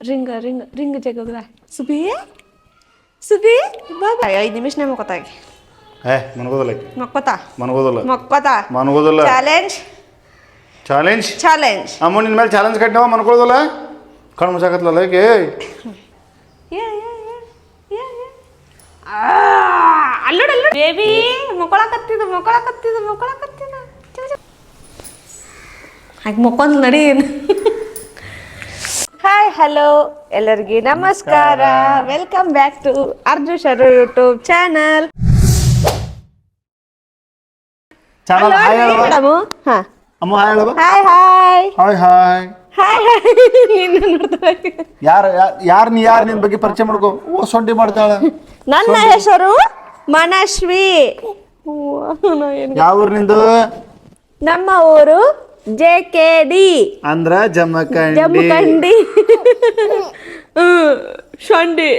Ring ring ring ಜಗೋಗ್ದ ಸುಬಿ ಸುಬಿ ಬಾಬಾ ಐದು ನಿಮಿಷನೇ ಮಕ್ಕೋತಾಗಿ ಏ ಮನಗೋದಿಲ್ಲ ಮಕ್ಕೋತಾ? ಮನಗೋದಲ್ಲ? ಮಕ್ಕೋತಾ? ಮನಗೋದಲ್ಲ? ಚಾಲೆಂಜ್ ಚಾಲೆಂಜ್ ಚಾಲೆಂಜ್ ಅಮ್ಮ ನಿನ್ನ ಮೇಲೆ ಚಾಲೆಂಜ್ ಕಟ್ಟಿನವ ಮನ್ಕೊಳ್ಳೋದಲ್ಲ ಕಣ್ಣು ಮುಚ್ಚಾಕತ್ಲಲ್ಲ ಏಕೆ ಅಲ್ಲೋಡ ಅಲ್ಲೋಡ. ಬೇಬಿ ಮಕ್ಕೊಳಕತ್ತಿದ ಮಕ್ಕೊಳಕತ್ತಿದ ಮಕ್ಕೊಳಕತ್ತಿದ ಹಾಗೆ ಮಕ್ಕೊಂದು ನಡಿ. ಹಾಯ್ ಹಲೋ ಎಲ್ಲರಿಗೆ ನಮಸ್ಕಾರ. Welcome back to Arjun Sharu YouTube channel channel hi ಹೇಳುವ ಮೇಡಮು ಹಾ. ಅಮ್ಮ ಹಾಯ್ ಹೇಳುವ hi hi hi hi hi ನಿನ್ನ ನೋಡ್ತಾ ಯಾರು ಯಾರು ನೀ ಯಾರು ನಿನ್ ಬಗ್ಗೆ ಪರಿಚಯ ಮಾಡ್ಕೋ? ಓ ಸೊಂಡಿ ಮಾಡ್ತಾಳ. ನನ್ನ ಹೆಸರು ಮನಶ್ವಿ. ಯಾವ ಊರಿನಿಂದ ನಮ್ಮ ಊರು ಜೆ ಕೆ ಡಿ. ಅಂದ್ರ ಜಮಖಂಡಿ. ಜಮಖಂಡಿ. ಶಂಡಿ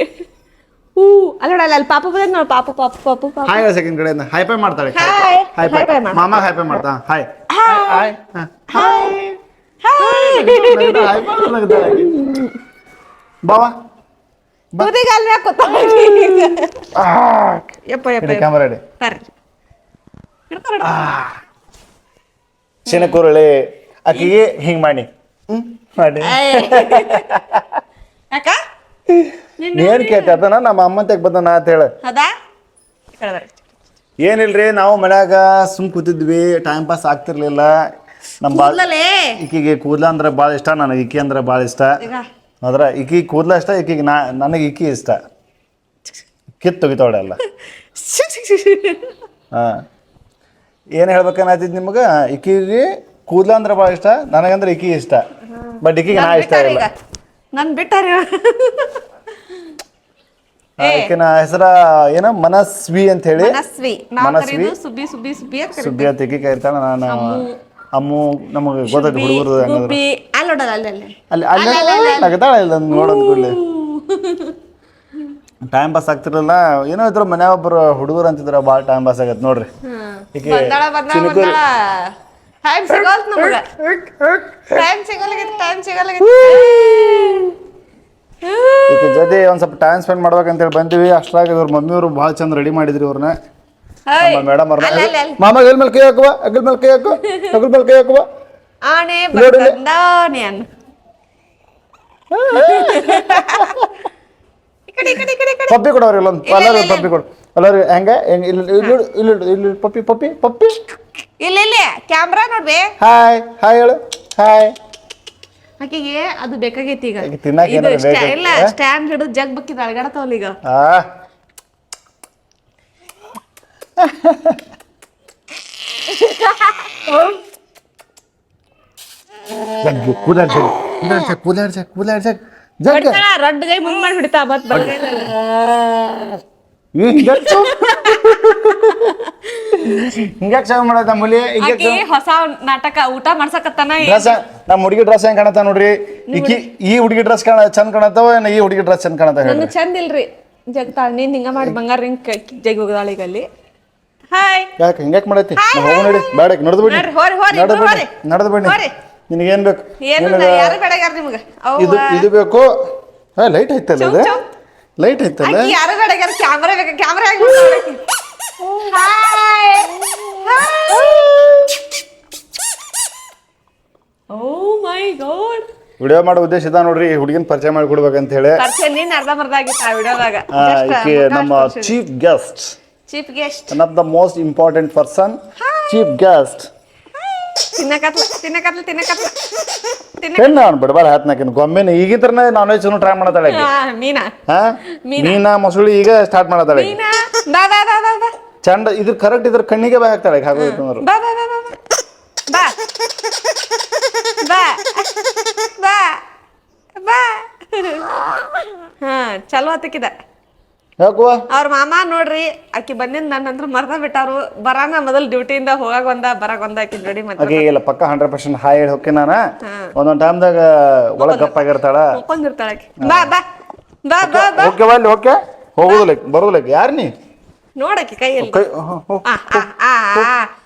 ಹೂ ಅಲ್ಲ ಅಲ್ಲ ಅಲ್ಲಿ ಪಾಪ ಬಂದ್ರೆ ನಾವು ಪಾಪ ಪಾಪ ಪಾಪ ಹಾಯ್ ಸೆಕೆಂಡ್ ಕಡೆ ಹೈಪೈ ಮಾಡ್ತಾಳೆ. Hi. Hi ಹೈಪೈ pie ಮಾಡ್ತಾಳೆ. ಮಾಮ ಹೈಪೈ ಮಾಡ್ತಾ. Hi hi hi hi hi ಯಪ್ಪ ಕ್ಯಾಮರಾ ಇಡಿ ಬರ್ರಿ. ಹಿಡ್ಕೊ, ಚಿನಕುರುಳಿ ಆಕಿಗೆ ಹಿಂಗ್ ಮಾಡಿ. ಹ್ಮ್. ಮಾಡಿ. ಯಾಕ? ಏನ್ ಕೇಳ್ತ? ಅದನ್ನ ನಮ್ಮ ಅಮ್ಮ ತೆಗ್ ಬಂದನ ಅಂತ ಹೇಳ. ಹೌದಾ? ಈ ಕಡೆ ಬರ್ರಿ. ಏನಿಲ್ರಿ ನಾವು ಮನ್ಯಾಗ ಸುಮ್ ಕೂತಿದ್ವಿ ಟೈಮ್ ಪಾಸ್ ಆಗ್ತಿರ್ಲಿಲ್ಲ. ನಮ್ಮ ಬಾ ಕೂದ್ಲಲ್ಲೇ. ಈಕಿಗೆ ಕೂದ್ಲ ಅಂದ್ರೆ ಭಾಳ ಇಷ್ಟ ನನಗೆ ಇಕ್ಕಿ ಅಂದ್ರೆ ಭಾಳ ಇಷ್ಟ. ಈಗ? ಅದ್ರ ಈಕಿ ಕೂದ್ಲ ಇಷ್ಟ ಈಕಿಗೆ ನಾ ನನಗೆ ಇಕ್ಕಿ ಇಷ್ಟ. ಕಿತ್ತು ತೆಗಿತಾವಳೆ ಎಲ್ಲ ಹಾ. ಏನು ಹೇಳ್ಬೇಕನ್ನತ್ತಿದ್ ನಿಮ್ಗೆ? ಇಕಿಗೆ ಕೂದಲ ಅಂದ್ರೆ ಭಾಳ ಇಷ್ಟ ನನಗಂದ್ರೆ ಇಕ್ಕಿ ಇಷ್ಟ. ಬಟ್ ಇಕ್ಕಿಗೆ ನಾ ಇಷ್ಟ ಇಲ್ಲ. ನನ್ ಬಿಟ್ಟಾರ ಆಕಿನ ಹೆಸರ ಏನ? ಮನಸ್ವಿ ಅಂತ ಹೇಳಿ ಮನಸ್ವಿ. ನಾವ್ ಮನಸ್ವಿ. ಸುಬ್ಬಿ ಸುಬ್ಬಿ ಸುಬ್ಬಿ ಅಂತ ಕರೀತೀವಿ. ಸುಬ್ಬಿ ಅಂತ ಇಕ್ಕಿ ಕರಿತಾಳ. ನಾನು ಅಮ್ಮು. ನಮಗೆ ಗೊತ್ತೈತಿ ಹುಡುಗರು ಹಂಗಂದ್ರೆ. ಗುಬ್ಬಿ. ಅಲ್ಲಿ ನೋಡಲ್ಲ ಅಲ್ಲಿ ಅಲ್ಲಿ. ಅಲ್ಲಿ ಅಲ್ಲಿ ನಗತಾಳ ಇಲ್ಲ ನೋಡೋದ್ ಕೂಡಲೇ. ಟೈಮ್ ಪಾಸ್ ಆಗ್ತಿರಲ್ಲ ಏನೋ ಇದ್ರ ಮನೆ ಒಬ್ಬರು ಹುಡುಗರು ಅಂತಿದ್ರ ಭಾಳ ಟೈಮ್ ಪಾಸ್ ಆಗತ್ತೆ ನೋಡ್ರಿ. ಬಂದಾಳ ಬಂದಾಳ ಬಂದಾಳ. ಟೈಮ್ ಸಿಗೋಲ್ ನಮಗ. ಟೈಮ್ ಸಿಗೋಲ್ಗಿತ್ತು ಟೈಮ್ ಸಿಗೋಲ್ಗಿತ್ತು ಈಕೆ ಜೊತೆ ಒಂದ್ ಸ್ವಲ್ಪ ಟೈಮ್ ಸ್ಪೆಂಡ್ ಮಾಡ್ಬೇಕಂತೇಳಿ ಬಂದಿವಿ. ಅಷ್ಟ್ರಾಗ ಇವ್ರ ಮಮ್ಮಿಯವರು ಭಾಳ ಚಂದ ರೆಡಿ ಮಾಡಿದ್ರಿ ಇವ್ರನ್ನ ನಮ್ಮ ಮೇಡಮ್ ಅವ್ರ. ಮಾಮ ಎಲ್ ಮೇಲೆ ಕೈ ಹಾಕುವ ಅಗಲ್ ಮೇಲೆ ಕೈ ಹಾಕುವ ಅಗಲ್ ಮೇಲೆ ಕೈ ಹಾಕುವ. ಆನೆ. ಬಂದಾನೆ ಕಡೆ ಪಪ್ಪಿ ಕೊಡೋರಿ ಇಲ್ಲೊಂದು ಇಲ್ಲ, ಪಬ್ಬಿ ಪಪ್ಪಿ ಕೊಡು. ಎಲ್ಲರೂ ಹೆಂಗೆ? ಹೆಂಗೆ? ಇಲ್ಲಿ ಇಲ್ಲಿ ಇಡು, ಇಲ್ಲಿ ಇಲ್ಲಿ ಪಪ್ಪಿ ಪಪ್ಪಿ ಪಪ್ಪಿ. ಇಲ್ಲ ಇಲ್ಲ ಕ್ಯಾಮ್ರಾ ನೋಡ್ಬೇ ಹಾಯ್ ಹಾಯ್ ಹೇಳು. ಹಾಯ್. ಆಕೆಗೆ ಅದು ಬೇಕಾಗೈತಿ ಈಗ. ತಿನ್ನಕ್ಕೆ ಇದು ಏನಾರ ಸ್ಟ್ಯಾ- ಬೇಕಾ? ಇಲ್ಲ? ಸ್ಟ್ಯಾಂಡ್ ಹಿಡಿದು ಜಗ್ ಬಕ್ಕಿದ ಅಳಗಾಡತಾವಲ್ಲ ಈಗ. ಆ. ಜಗ್ ಕೂದಾಡ್ಸ ಕೂದಾಡ್ಸ ಕೂದಾಡ್ಸ ಜಗ್ ಜಗ್ಗ ಬಿಡ್ತಾಳ ರಡ್ಡ ಗೈ ಮುಂದ್ ಮಾಡಿ ಬಿಡ್ತಾ ಮತ್ ಹಿಂಗ್ಯಾಕ್ ಮಾಡೋದ್ ಮುಲಿ? ಹುಲಿ ಹಿಂಗ್ಯಾಕ್ ಆಕಿ ಹೊಸ ನಾಟಕ ಊಟ ಮಾಡ್ಸಕತ್ತಾನ ಡ್ರೆಸ್ ನಮ್ಮ ಹುಡುಗಿ ಡ್ರೆಸ್ ಹೆಂಗ್ ಕಾಣತ್ತ ನೋಡ್ರಿ? ಈಕಿ ಈ ಹುಡುಗಿ ಡ್ರೆಸ್ ಕಾಣ ಚಂದ ಕಾಣತ್ತವ? ಏನ್ ಈ ಹುಡುಗಿ ಡ್ರೆಸ್ ಚಂದ ಕಾಣತ್ತ ಹೇಳಿ ನನ್ನ ಚಂದ ಇಲ್ರಿ. ಜಗ್ತಾಳ ನೀನ್ ಹಿಂಗ ಮಾಡಿ ಬಂಗಾರ ರಿಂಗ್ ಜಗ್ ಹೋಗದಾಳ ಈಗ ಅಲ್ಲಿ ಹಾಯ್ ಯಾಕೆ ಹಿಂಗ್ಯಾಕ್ ಮಾಡೈತಿ? ನಾವು ಹೋಗೋ ನಡಿ. ಬೇಡ ನಡ್ದು ಬಿಡಿ ನಡ್ರಿ, ಹೋರಿ, ಹೋರಿ, ನಡೆದು ಇಬ್ರು ಬಿಡಿ ಹೋರಿ. ನಡ್ದು ಬಿಡಿ ಹೋರಿ. ನಿನಗೇನ್ ಬೇಕು? ಏನು ನಿನಗ ಯಾರು ನಿಮ್ಗ? ಇದು ಇದು ಬೇಕು? ಹಾ ಲೈಟ್ ಐತಲ್ಲ ಚೌಕ್ ಅದು ಚೌಕ್. ಲೈಟ್ ಐತಲ್ಲ ಆಕಿ ಯಾರು ಬೇಡಗಾರ ಕ್ಯಾಮ್ರಾ ಬೇಕು camera hi oh my god video ಮಾಡೋ ಉದ್ದೇಶ ಇದ ನೋಡ್ರಿ ಹುಡುಗಿನ ಪರಿಚಯ ಮಾಡಿ ಕೊಡ್ಬೇಕಂತ ಹೇಳಿ. ಪರಿಚಯ ನೀನ್ ಅರ್ಧ ಮರ್ಧ ಆಗಿತ್ತು ಆ ವಿಡಿಯೋದಾಗ ಈಕೆ ನಮ್ಮ chief guest chief guest one of the most important person chief guest ತಿನ್ನಕತ್ಲ ತಿನ್ನಕತ್ಲ ತಿನ್ನಕತ್ಲ ತಿನ್ನ ಹೆಣ್ಣ ಅವ್ನು ಬಿಡಬಾರ ಹಾತ್ನಾಕಿನ ಗೊಮ್ಮೆನ ಈಗಿದ್ರನ ನಾನ್ ವೆಜ್ ಟ್ರೈ ಮಾಡತ್ತಾಳೆ ಆಕಿ. ಆ, ಮೀನಾ. ಹಾ? ಮೀನಾ. ಮೀನಾ ಮೊಸಳಿ ಈಗ ಸ್ಟಾರ್ಟ್ ಮಾಡತಾಳೆ ಆಕಿ. ಮೀನಾ ಬಾ ಬಾ ಬಾ ಬಾ ಬಾ. ಚಂದ ಇದ್ರ ಕರೆಕ್ಟ್ ಇದ್ರ ಕಣ್ಣಿಗೆ ಬಾಯ್ ಹಾಕ್ತಾಳೆ ಆಕಿ ಹಾಕೋದಿತ್ತು ಅಂದ್ರೆ ಬಾ ಬಾ ಬಾ ಬಾ. ಬಾ. ಬಾ. ಬಾ. ಬಾ. ಹಾ ಚಲೋ ಆತಕಿದ. ಯಾಕುವ ಅವ್ರ ಮಾಮ ನೋಡ್ರಿ ಆಕಿ ಬಂದಿದ್ ನನ್ನಂದ್ರೆ ಮರ್ದ ಬಿಟ್ಟಾರು ಬರಾನ ಮೊದಲ್ ಡ್ಯೂಟಿಯಿಂದ ಹೋಗಾಗ ಒಂದ ಬರಾಗ ಒಂದ ಆಕಿ ರೆಡಿ ಮತ್ತೆ ಆಕೆ ಇಲ್ಲ ಪಕ್ಕ ಹಂಡ್ರೆಡ್ ಪರ್ಸೆಂಟ್ ಹಾಯ್ ಹೇಳಿ ಹೋಗಿ ನಾನು? ಒಂದೊಂದು ಟೈಮ್ದಾಗ ಒಳಗ್ ಗಪ್ಪ ಆಗಿರ್ತಾಳ ಮುಕ್ಕೊಂಡಿರ್ತಾಳ ಆಕಿ. ಬಾ ಬಾ ಬಾ ಬಾ ಬಾ. ಓಕೆ ಅಲ್ಲಿ ಓಕೆ ಹೋಗುದಿಲ್ಲ ಬರೋದಿಲ್ಲ ಯಾರು ನೀ? ನೋಡಕ್ಕೆ ಕೈಯಲ್ಲಿ. ಕೈ ಹ್ಮ್, ಹ್ಮ್. ಆ, ಆ, ಆ,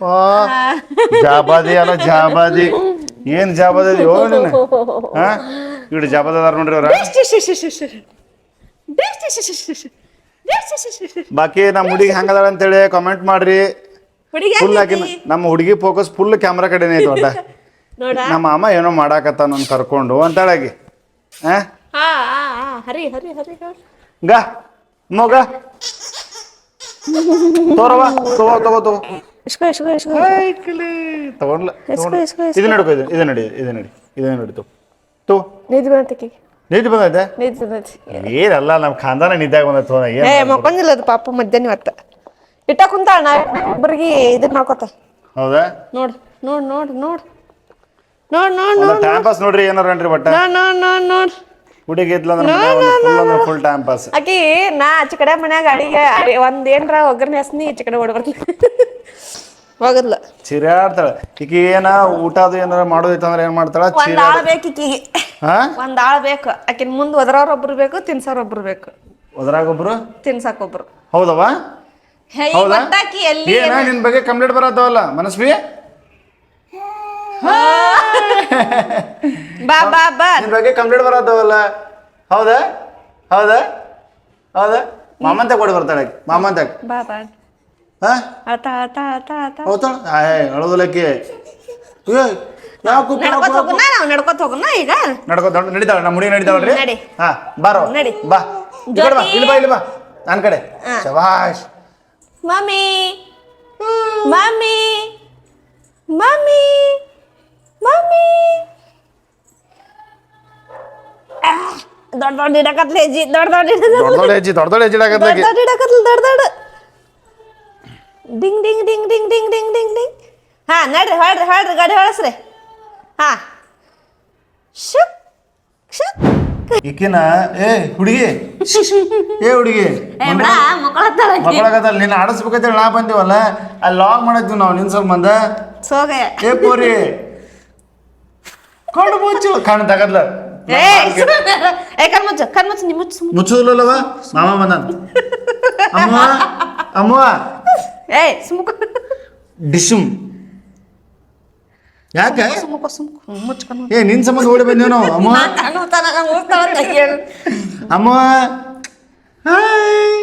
ಆ. ಆ, ಜಾಬಾದಿ ಅಲ್ಲ ಜಾಬಾದಿ. ಏನ್ ಜಾಬದ ಯೋ ನೀನು ಹಾ? ಇವ್ರು ಜಾಬದ ಅದಾರ ನೋಡ್ರಿ ಅವ್ರ. ಬಾಕಿ ನಮ್ಮ ಹುಡುಗಿ ಹೆಂಗದಾಳ ಅಂತೇಳಿ ಕಾಮೆಂಟ್ ಮಾಡ್ರಿ. ಹುಡುಗಿ ಫುಲ್ ಹಾಕಿ ನಮ್ಮ ಹುಡುಗಿ ಫೋಕಸ್ ಫುಲ್ ಕ್ಯಾಮ್ರಾ ಕಡೆನೇ ಐತಿ ಒಟ್ಟ ನೋಡ. ನಮ್ಮ ಮಾಮ ಏನೋ ಮಾಡಾಕತ್ತಾನ ನನ್ ಕರ್ಕೊಂಡು ಅಂತಾಳಾಗಿ. ಹಾ ಹಾ ಹರಿ ಹರಿ ಹರಿ ಹರಿ. ಗಾ ಮಗ. ತೋರವ ತಗೋ ತಗೋ ತಗೋ. ಇಸ್ಕೋ ಇಸ್ಕೋ ಇಸ್ಕೋ ಐಕ್ಲಿ ತಗೊಂಡ್ಲ ಇದು ನಡ್ಕೋ ಇದು ಇದು ನಡಿ ಇದು ನಡಿ ಇದು ನಡಿ ನಿದ್ದೆ ಬಂದೈತೆ? ನಿದ್ದೆ ಬಂದೈತಿ. ಏನಲ್ಲ ನಮ್ಮ ಖಾನ್ದಾನ ನಿದ್ದಾಗ ಬಂದೈತೆ ಏ ಏನು ಮಕ್ಕೊಂದಿಲ್ಲ ಅದು ಪಾಪ ಮಧ್ಯಾಹ್ನ ಇವತ್ತ. ಇಟ್ಟ ಕುಂತ ನಾ ಇಬ್ಬರಿಗೆ ಇದನ್ನ ಮಾಡ್ಕೊತ ಹೌದಾ? ನೋಡ್ ನೋಡ್ ನೋಡ್ ನೋಡ್. ನೋಡ್ ನೋಡ್ ನೋಡ್ ಟೈಮ್ ಪಾಸ್ ನೋಡ್ರಿ ಏನಾರ ಅನ್ರಿ ಬಟ್ಟ? ನೋಡ್ ನೋಡ್ ನೋಡ್ ನೋಡ್. ಹುಡುಗಿ ಫುಲ್ ಅಂದ್ರೆ ಫುಲ್ ಟೈಮ್ ಪಾಸ್ ಆಕಿ ನಾ ಆಚೆ ಕಡೆ ಮನ್ಯಾಗ ಅಡಿಗೆ ಅಡಿ- ಒಂದ್ ಏನ್ರ ಒಗ್ಗರಣೆ ಹಸ್ನಿ ಈಚೆ ಕಡೆ ಓಡ್ ಬರ್ತೀನಿ ಹೋಗದ್ಲ. ಚಿರಾಡ್ತಾಳ. ಈಕಿ ಏನ ಊಟ ಅದು ಏನಾರ ಮಾಡೋದೈತಂದ್ರೆ ಏನ್ ಮಾಡ್ತಾಳ? ಒಂದ್ ಆಳ್ ಬೇಕು ಈಕಿಗೆ. ಹಾ ಒಂದ್ ಆಳ್ ಬೇಕು. ಆಕಿನ ಮುಂದ್ ಒದರವ್ರ ಒಬ್ರು ಬೇಕು ತಿನ್ಸಾರ ಒಬ್ರು ಬೇಕು. ಅದ್ರಾಗೊಬ್ರು ತಿನ್ಸಾಕ್ ಒಬ್ರು. ಹೌದವ? ಹೇ, ಈ ಹೌದಾ? ಒಟ್ಟಾಕಿ ಎಲ್ಲಿ ಏನ ನಿನ್ ಬಗ್ಗೆ ಕಂಪ್ಲೇಂಟ್ ಬರತ್ತವಲ್ಲ ಮನಸ್ವಿ? ಬಾ ಬಾ ಬಾ. ನಿನ್ ಬಗ್ಗೆ ಕಂಪ್ಲೇಂಟ್ ಬರತ್ತವಲ್ಲ. ಹೌದಾ? ಹೌದಾ? ಹೌದಾ? ಮಾಮಂತ ಕೊಡಿ ಬರ್ತಾಳೆ. ಮಾಮಂತ ಬಾ ಬಾ. ಹಾ? ಅಳ್ತಾ ಅಳ್ತಾ ಅಳ್ತಾ ಅಳ್ತಾ ಹೌದಾ? ಆಯ್ ಅಳೋದಲಕ್ಕೆ ಯಾಕೆ ನಡ್ಕೊತ ಹೋಗುನ ನಾವ್ ನಡ್ಕೊತ ಹೋಗುನ ಈಗ? ನಡ್ಕೊ ನಡೀತಾಳ ನಮ್ಮ ಹುಡುಗಿ ನಡೀತಾವಲ್ರಿ ನಡಿ. ಹಾ ಬಾರೋ. ನಡಿ. ಬಾ. ಈ ಕಡೆ ಬಾ ಇಲ್ಲಿ ಬಾ ಇಲ್ಲಿ ಬಾ. ನನ್ನ ಕಡೆ. ಶಬಾಷ್. ಮಮ್ಮಿ. ಮಮ್ಮಿ. ಮಮ್ಮಿ. ಮಮ್ಮಿ. ದೊಡ್ಡ ದೊಡ್ಡ ಇಡಕತ್ಲೆ ಅಜ್ಜಿ. ದೊಡ್ಡ ದೊಡ್ಡ ದೊಡ್ಡ ದೊಡ್ಡ ಹೆಜ್ಜೆ ದೊಡ್ಡ ದೊಡ್ಡ ಹೆಜ್ಜೆ ದೊಡ್ಡ ದೊಡ್ಡ ಇಡಕತ್ಲ ದೊಡ್ಡ ದೊಡ್ಡ. Ding ding ding ding ding ding ding ding. ಹಾ ನಡ್ರಿ ಹೇಳ್ರಿ ಹೇಳ್ರಿ ಗಾಡಿ ಹೊಳಸ್ರಿ. ಹಾ. ಶುಕ್ ಶುಕ್. ಈಕಿನ ಏ ಹುಡುಗಿ. ಏ ಹುಡುಗಿ. ಮಕ್ಕಳಾಗತ್ತಲ್ಲ ನೀನು ಆಡಿಸ್ಬೇಕಂತೇಳಿ ನಾ ಬಂದಿವಲ್ಲ? ಅಲ್ಲಿ ಲಾಗ್ ಮಾಡಿದ್ವಿ ನಾವು ನಿನ್ ಸಂಬಂಧ. ಏ ಪೋರಿ. ಕಣ್ಣು ಮುಚ್ಚು. ಕಣ್ಣು ತಗದ್ಲ. ಮುಚ್ಚುದಿಲ್ಲವ ಮಾಮ ಬಂದ ಅಮ್ಮ ಅಮ್ಮ ಏ ಸುಮ್ಕ. ಡಿಶುಮ್. ಯಾಕೆ? ಸುಮ್ಕ ಸುಮ್ಕ ಮುಚ್ಕೊಂಡು ಏ ನಿನ್ ಸಂಬಂಧ ಓಡಿ ಬಂದೇವ್ ನಾವು? ಅಮ್ಮ? ಅಮ್ಮ? ಹಾಯ್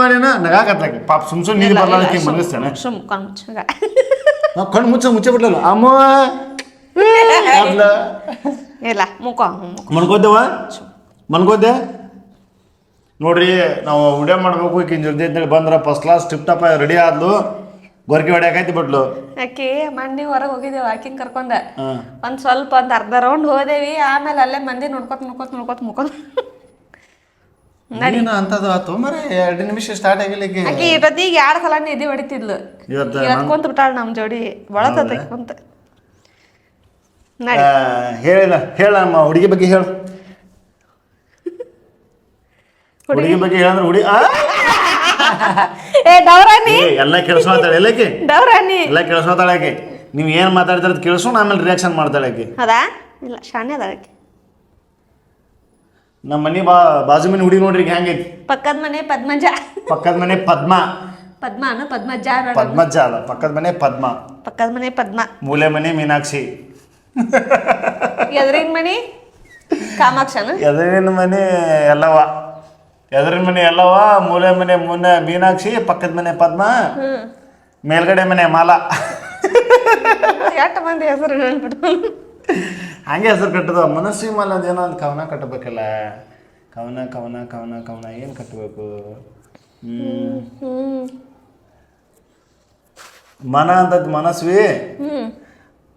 ಮಾಡಿನ ನಗಾಕತ್ತಾಕಿ ಪಾಪ ಸುಮ್ ಸುಮ್ ನೀರು ಬರ್ಲಾಕಿ ಮನಗಿಸ್ತೇನೆ ಸುಮ್ ಮುಚ್ಚಗ. ನಾವು ಕಣ್ಣು ಮುಚ್ಚ ಮುಚ್ಚ ಬಿಡ್ಲಲ್ಲ ಅಮ್ಮ? ಇಲ್ಲ ಮುಖ ಮನ್ಕೋದ್ದೇವ ಮನ್ಕೋದ್ದೆ ನೋಡ್ರಿ ನಾವು ವಿಡಿಯೋ ಮಾಡ್ಬೇಕು ಈಕಿನ ಜೊತೆ ಅಂತೇಳಿ ಬಂದ್ರ first class tip top ready ಆದ್ಲು ಗೊರಕೆ ಹೊಡ್ಯಾಕೈತಿ ಬಿಟ್ಲು. ಆಕಿ ಮನ್ನಿ ಹೊರಗೆ ಹೋಗಿದ್ದೇವೆ ಆಕಿನ ಕರ್ಕೊಂಡ. ಒಂದು ಸ್ವಲ್ಪ ಒಂದ್ ಅರ್ಧ ರೌಂಡ್ ಹೋದೇವಿ ಆಮೇಲೆ ಅಲ್ಲೇ ಮಂದಿ ನೋಡ್ಕೊತ ನೋಡ್ಕೊತ ನೋಡ್ಕೊತ ಮುಖ ನೀನು ಅಂತದು ಆತು ಮರೆ ಎರಡು ನಿಮಿಷ ಸ್ಟಾರ್ಟ್ ಆಗಿಲ್ಲ ಅಕ್ಕಿ ಆಕಿ ಎರಡು ಸಲ ನಿಧಿ ಹೊಡಿತಿದ್ಲು? ಇವತ್ತು ಇವತ್ತು ಕುಂತ ಬಿಟ್ಟಾಳ ನಮ್ಮ ಜೋಡಿ ಬಳತೈತಿ ಕುಂತ. ಹೇಳಿಲ್ಲ ಹೇಳ ನಮ್ಮ ಹುಡುಗಿ ಬಗ್ಗೆ ಹೇಳು. ಹುಡುಗಿ ಬಗ್ಗೆ ಹೇಳಂದ್ರೆ ಹುಡುಗಿ ಆ? ಏ ಡೌರಾನಿ ಏ, ಎಲ್ಲ ಕೇಳಿಸ್ಕೊತಾಳೆ ಎಲ್ಲಕ್ಕೆ? ಡೌರಾನಿ ಎಲ್ಲ ಕೇಳಿಸ್ಕೊತಾಳೆ ಆಕಿ. ನೀವು ಏನು ಮಾತಾಡ್ತಾರೆ ಕೇಳಿಸ್ಕೊಂಡು ಆಮೇಲೆ ರಿಯಾಕ್ಷನ್ ಮಾಡ್ತಾಳೆ ಆಕಿ. ಅದಾ ಇಲ್ಲ ಶಾನೆ ಅದ ಆಕಿ. ನಮ್ಮ ಮನೆ ಬಾ ಬಾಜು ಮನೆ ಹುಡುಗಿ ನೋಡ್ರಿ ಹೆಂಗೈತಿ ಪಕ್ಕದ ಮನೆ ಪದ್ಮಜ. ಪಕ್ಕದ ಮನೆ ಪದ್ಮ. ಪದ್ಮಾನ ಪದ್ಮಜ ಪದ್ಮಜ ಪದ್ಮಜ್ಜ ಅಲ್ಲ ಪಕ್ಕದ ಮನೆ ಪದ್ಮ. ಪಕ್ಕದ ಮನೆ ಪದ್ಮ. ಮೂಲೆ ಮನೆ ಮೀನಾಕ್ಷಿ. ಎದುರಿನ ಮನಿ? ಕಾಮಾಕ್ಷನ? ಎದುರಿನ ಮನೆ ಎಲ್ಲವ. ಎದುರಿನ ಮನೆ ಎಲ್ಲವ ಮೂಲೆ ಮನೆ ಮುನ್ನ ಮೀನಾಕ್ಷಿ ಪಕ್ಕದ ಮನೆ ಪದ್ಮ ಮೇಲ್ಗಡೆ ಮನೆ ಮಾಲ. ಎಷ್ಟು ಮಂದಿ ಹೆಸರು ಹೇಳ್ಬಿಟ್ಟು. ಹಂಗೆ ಹೆಸರು ಕಟ್ಟದ. ಮನಸ್ಸಿ ಮಾಲ ಅಂತ ಏನೋ ಒಂದು ಕವನ ಕಟ್ಟಬೇಕಲ್ಲ. ಕವನ ಕವನ ಕವನ ಕವನ ಏನು ಕಟ್ಟಬೇಕು? ಮನ ಅಂತದ್ ಮನಸ್ವಿ.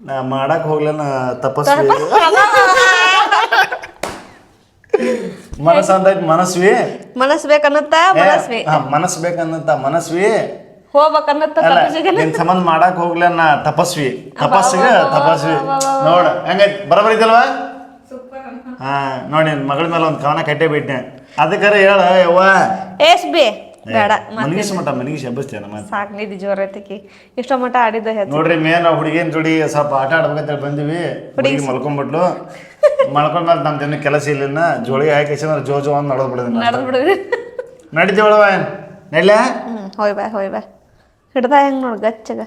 ನಾ ಮಾಡಕ್ ಹೋಗ್ಲೇನ ತಪಸ್ವಿ. ಮನಸ್ಸು ಅಂತೈತಿ ಮನಸ್ವಿ ಮನಸ್ ಬೇಕನ್ನತ್ತ ಮನಸ್ವಿ. ಹಾ, ಮನಸ್ಸು ಬೇಕನ್ನತ್ತ ಮನಸ್ವಿ ಹೋಗ್ಬೇಕನ್ನತ್ತ ಅಲ್ಲ ತಪಸ್ಸಿಗೆ. ನಿನ್ ಸಂಬಂಧ ಮಾಡಕ್ ಹೋಗ್ಲೇನ ತಪಸ್ವಿ. ತಪಸ್ಸಿಗೆ ತಪಸ್ವಿ. ನೋಡ ಹೆಂಗೈತಿ? ಬರಬರಿದಲ್ವಾ ಹಾ ನೋಡಿ ನಿನ್ ಮಗಳ ಮೇಲೆ ಒಂದು ಕವನ ಕಟ್ಟೆ ಬಿಟ್ಟೆ ಅದಕ್ಕಾರೆ ಹೇಳ ಯವ್ವ. ಎಸ್ ಬಿ ಬೇಡ ಮನಗಿಸ್ ಮಟ ಮನಗಿಸ್ ಎಬ್ಬಸ್ತೇನ ನಮ್ಮ ಸಾಕ್ ನಿಧಿ ಜೋರ್ ಐತಿಕಿ ಇಷ್ಟೋ ಮಟ ಆಡಿದ್ದ ಹೆಚ್ಚು ನೋಡ್ರಿ ಮೇನ್ ಹುಡುಗಿನ ಜೋಡಿ ಸ್ವಲ್ಪ ಆಟ ಆಡ್ಬೇಕಂತೇಳಿ ಬಂದಿವಿ. ಹುಡುಗಿ ಮಲ್ಕೊಂಡ್ಬಿಟ್ಲು ಮಳ್ಕೊಂಡ್ಮೇಲೆ ನಮ್ದೇನು ಕೆಲಸ ಇಲ್ಲಿನ ಜೋಳಿಗೆ ಹಾಕಿ ಜೋ ಜೋ ಅಂತ ನಡೆದು ಬಿಡೋದಿಲ್ಲ ಬಿಡುದು. ನಡಿತೀವಳವ ನಡ್ಲ ಹೋಯ್ ಬಾ ಹೋಯ್ ಬಾ. ಹಿಡ್ದ ಹೆಂಗ್ ನೋಡು ಗಚ್ಚಗ.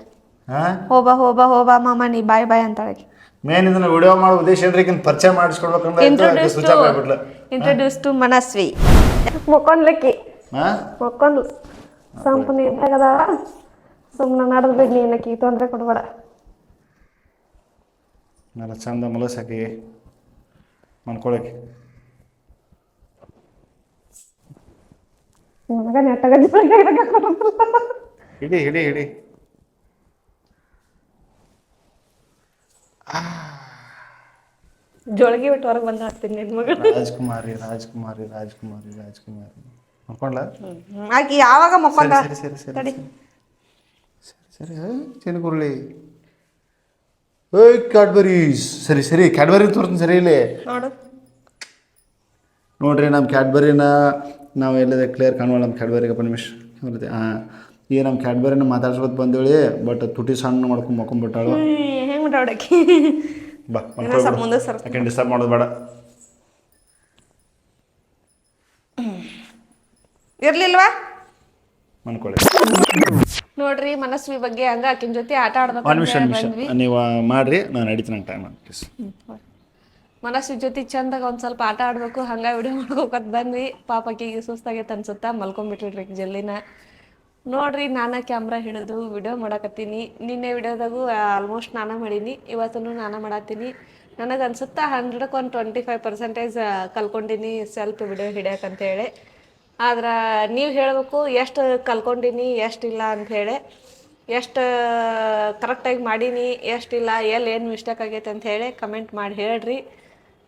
ಹಾಂ? ಹೋಬಾ ಹೋಬಾ ಹೋಬಾ ಮಾಮ ನೀ ಬಾಯ್ ಬಾಯ್ ಅಂತಾಳೆ ಮೇನ್ ಇದನ್ನ ವಿಡಿಯೋ ಮಾಡೋ ಉದ್ದೇಶ ಏನ್ರಿ ಈಗಿನ ಪರಿಚಯ ಮಾಡಿಸ್ಕೊಡ್ಬೇಕಂದ್ರೆ introduce switch introduce to Manasvi. ಮುಕ್ಕೊಂಡ್ಲಕ್ಕಿ. ಹಾಂ? ಮಕ್ಕೊಂಡು ಸಂಪನ ಇದ್ದಾಗದ ಸುಮ್ಮನೆ ನಡೆದು ಬಿಡ್ ತೊಂದರೆ ಕೊಡ್ಬೇಡ. मला ಚಂದ मला ಮನ್ಕೊಳಕ್ಕೆ ನನಗ ನೆಟ್ಟಗ ಹಿಡಿ ಹಿಡಿ ಹಿಡಿ ಜೋಳಗಿ ಬಿಟ್ಟು ಹೊರಗೆ ಬಂದು ಹಾಕ್ತೀನಿ ನಿನ್ ಮಗ. ರಾಜ್ಕುಮಾರಿ ರಾಜ್ಕುಮಾರಿ ರಾಜ್ಕುಮಾರಿ ರಾಜ್ಕುಮಾರಿ. ಮಕ್ಕೊಂಡ್ಲಾ? ಆಕಿ ಯಾವಾಗ ಮಕ್ಕೊಂಡ? ಸರಿ ಸರಿ ಸರಿ ತಡಿ ಸರಿ. ಚೆನ್ಗುರುಳಿ ಏಯ್ ಕ್ಯಾಡ್ಬರೀಸ್ ಸರಿ ಸರಿ ಕ್ಯಾಡ್ಬರಿ ತೋರ್ತೀನಿ ಸರಿ ಇಲ್ಲಿ. ನೋಡು. ನೋಡ್ರಿ ನಮ್ಮ ಕ್ಯಾಡ್ಬರಿನ ನಾವು ಎಲ್ಲದೆ? ಕ್ಲಿಯರ್ ಕಾಣುವಲ್ಲ ನಮ್ಮ ಕ್ಯಾಡ್ಬರಿಗೆ ನಿಮಿಷ ಬರುತ್ತೆ ಹಾಂ ಈಗ ನಮ್ಮ ಕ್ಯಾಡ್ಬರಿನ ಮಾತಾಡ್ಸ್ಕೊತ ಬಂದೇಳಿ ಬಟ್ ತುಟಿ ಸಣ್ಣ ಮಾಡ್ಕೊಂಡು ಮಕ್ಕೊಂಬಿಟ್ಟಾಳು. ಹೆಂಗೆ ಮಾತಾಡಕ್ಕೆ ಬಾ ಮುಂದೆ ಸರ್. ಯಾಕೆ ಡಿಸ್ಟರ್ಬ್ ಮಾಡೋದು ಬೇಡ. ಇರ್ಲಿಲ್ವಾ? ನೋಡ್ರಿ ಮನಸ್ವಿ ಬಗ್ಗೆ ಹಂಗ ಆಕಿನ ಜೊತೆ ಆಟ ಆಡ್ಬೇಕು ಒಂದು ನಿಮಿಷ ಅಂತ ನಿಮಿಷ. ಬಂದ್ವಿ. ನೀವು ಮಾಡಿರಿ ನಾನು ನಡೀತೀನಿ ನಂಗೆ ಟೈಮ್ ಪ್ಲೀಸ್ ಮನಸ್ವಿ ಜೊತೆ ಚಂದಾಗ ಒಂದ್ ಸ್ವಲ್ಪ ಆಟ ಆಡ್ಬೇಕು ಹಂಗ ವಿಡಿಯೋ ಮಾಡ್ಕೋಕತ್ ಬಂದ್ವಿ. ಪಾಪ ಆಕಿಗೆ ಸುಸ್ತಾಗೈತೆ ಅನ್ಸುತ್ತಾ ಮಲ್ಕೊಂಡ್ಬಿಟ್ರಿ ಜಲ್ದಿನ ನೋಡ್ರಿ ನಾನ ಕ್ಯಾಮ್ರಾ ಹಿಡಿದು ವಿಡಿಯೋ ಮಾಡಕತ್ತೀನಿ. ನಿನ್ನೆ ವಿಡಿಯೋದಾಗೂ ಆಲ್ಮೋಸ್ಟ್ ನಾನ ಮಾಡೀನಿ ಇವತ್ತೂ ನಾನ ಮಾಡತ್ತೀನಿ. ನನಗೆ ಅನ್ಸುತ್ತಾ ಒಂದು ಟ್ವೆಂಟಿ ಫೈವ್ ಪರ್ಸೆಂಟೇಜ್ ಕಲ್ಕೊಂಡಿನಿ ಸೆಲ್ಫ್ ವಿಡಿಯೋ ಹಿಡಿಯಕ್ಕಂತೇಳಿ ಆದ್ರೆ ನೀವು ಹೇಳಬೇಕು ಎಷ್ಟು ಕಲ್ಕೊಂಡಿನಿ ಎಷ್ಟಿಲ್ಲ ಅಂಥೇಳಿ ಎಷ್ಟು ಕರೆಕ್ಟಾಗಿ ಮಾಡೀನಿ ಎಷ್ಟಿಲ್ಲ ಎಲ್ಲಿ ಏನು ಮಿಸ್ಟೇಕ್ ಆಗೈತೆ ಅಂತ ಹೇಳಿ ಕಮೆಂಟ್ ಮಾಡಿ ಹೇಳ್ರಿ.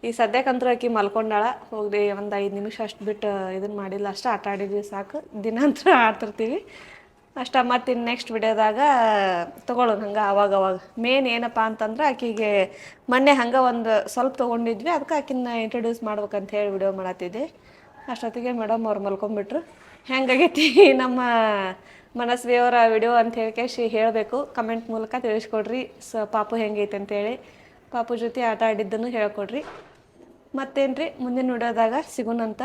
ಈ ಸದ್ಯಕ್ಕಂತೂ ಆಕಿ ಮಲ್ಕೊಂಡಾಳ. ಹೋಗ್ರಿ ಒಂದು ಐದು ನಿಮಿಷ ಅಷ್ಟು ಬಿಟ್ಟು ಇದನ್ನು ಮಾಡಿಲ್ಲ ಅಷ್ಟು, ಆಟ ಆಡಿದ್ವಿ ಸಾಕು. ದಿನ ಅಂತೂ ಆಡ್ತಿರ್ತೀವಿ. ಅಷ್ಟ ಮತ್ತು ಇನ್ನು ನೆಕ್ಸ್ಟ್ ವಿಡಿಯೋದಾಗ ತೊಗೊಳೋಣ ಹಂಗೆ ಅವಾಗ ಅವಾಗ. ಮೇನ್ ಏನಪ್ಪ ಅಂತಂದ್ರೆ ಆಕಿಗೆ ಮೊನ್ನೆ ಹಂಗೆ ಒಂದು ಸ್ವಲ್ಪ ತೊಗೊಂಡಿದ್ವಿ, ಅದಕ್ಕೆ ಆಕಿನ ಇಂಟ್ರೊಡ್ಯೂಸ್ ಮಾಡ್ಬೇಕಂತ ಹೇಳಿ ವಿಡಿಯೋ ಮಾಡತ್ತಿದ್ದೆ. ಅಷ್ಟೊತ್ತಿಗೆ ಮೇಡಮ್ ಅವ್ರು ಮಲ್ಕೊಂಡ್ಬಿಟ್ರು ಹೆಂಗಾಗೈತಿ ನಮ್ಮ ಮನಸ್ವಿಯವರ ವಿಡಿಯೋ ಅಂತ ಹೇಳಿ ಹೇಳಬೇಕು. ಕಮೆಂಟ್ ಮೂಲಕ ತಿಳಿಸ್ಕೊಡ್ರಿ. ಸ ಪಾಪು ಹೆಂಗೈತೆ ಅಂತೇಳಿ. ಪಾಪು ಜೊತೆ ಆಟ ಆಡಿದ್ದನ್ನು ಹೇಳ್ಕೊಡ್ರಿ. ಮತ್ತೇನ್ರಿ? ಮುಂದಿನ ವಿಡಿಯೋದಾಗ ಸಿಗೋಣಂತ.